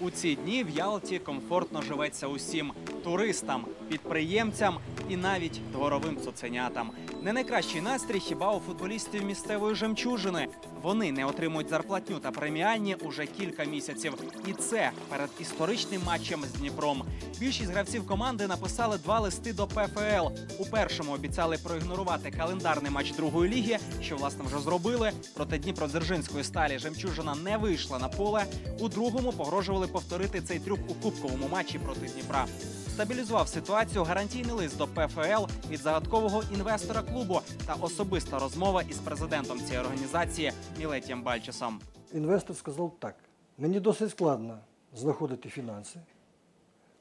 У ці дні в Ялті комфортно живеться усім туристам, підприємцям і навіть дворовим цуценятам. Не найкращий настрій хіба у футболістів місцевої жемчужини. Вони не отримують зарплатню та преміальні уже кілька місяців. І це перед історичним матчем з Дніпром. Більшість гравців команди написали два листи до ПФЛ. У першому обіцяли проігнорувати календарний матч другої ліги, що власне вже зробили. Проте Дніпродзержинської сталі жемчужина не вийшла на поле. У другому погрожували повторити цей трюк у кубковому матчі проти Дніпра. Стабілізував ситуацію гарантійний лист до ПФЛ від загадкового інвестора клубу та особиста розмова із президентом цієї організації Мілетієм Бальчесом. Інвестор сказав так: мені досить складно знаходити фінанси,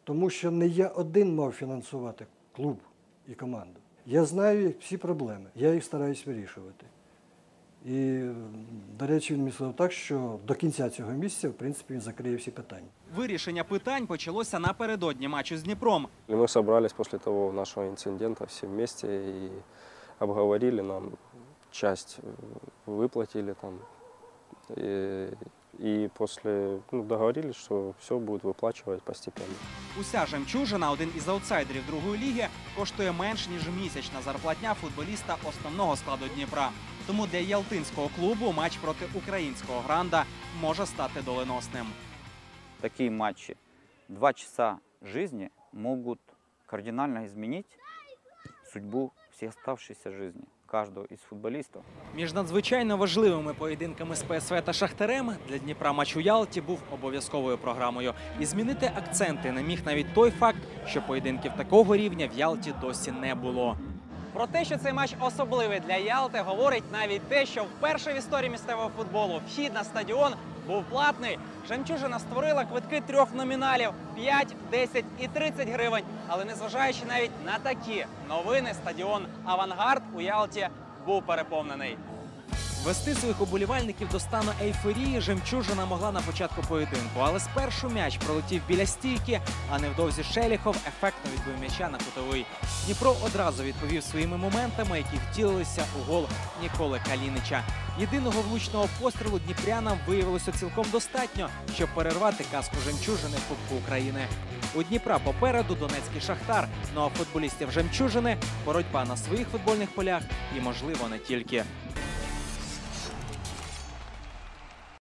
тому що не я один мав фінансувати клуб і команду. Я знаю всі проблеми, я їх стараюсь вирішувати. І, до речі, він мені сказав так, що до кінця цього місяця, в принципі, він закриє всі питання. Вирішення питань почалося напередодні матчу з Дніпром. И мы собрались после того нашего инцидента все вместе и обговорили нам часть э, выплатили там и, и после ну, договорились, что все будет выплачивать постепенно. Уся жемчужина, один із аутсайдерів другої ліги, коштує менш ніж місячна зарплатня футболіста основного складу Дніпра. Тому для ялтинського клубу матч проти українського гранда може стати доленосним. такие матчи, два часа жизни могут кардинально изменить судьбу всей оставшейся жизни каждого из футболистов. Між надзвичайно важливими поєдинками з ПСВ та Шахтарем для Дніпра матч у Ялті був обов'язковою програмою. І змінити акценти не міг навіть той факт, що поєдинків такого рівня в Ялті досі не було. Про те, що цей матч особливий для Ялти, говорить навіть те, що вперше в історії місцевого футболу вхід на стадіон був платний. Жемчужина створила квитки трьох номіналів 5, 10 і 30 гривень. Але незважаючи навіть на такі новини, стадіон Авангард у Ялті був переповнений. Вести своїх уболівальників до стану ейфорії жемчужина могла на початку поєдинку, але спершу м'яч пролетів біля стійки, а невдовзі Шеліхов ефектно відбив м'яча на кутовий. Дніпро одразу відповів своїми моментами, які втілилися у гол Ніколи Калінича. Єдиного влучного пострілу дніпрянам виявилося цілком достатньо, щоб перервати казку жемчужини в Кубку України. У Дніпра попереду Донецький шахтар. Ну а футболістів жемчужини боротьба на своїх футбольних полях і, можливо, не тільки.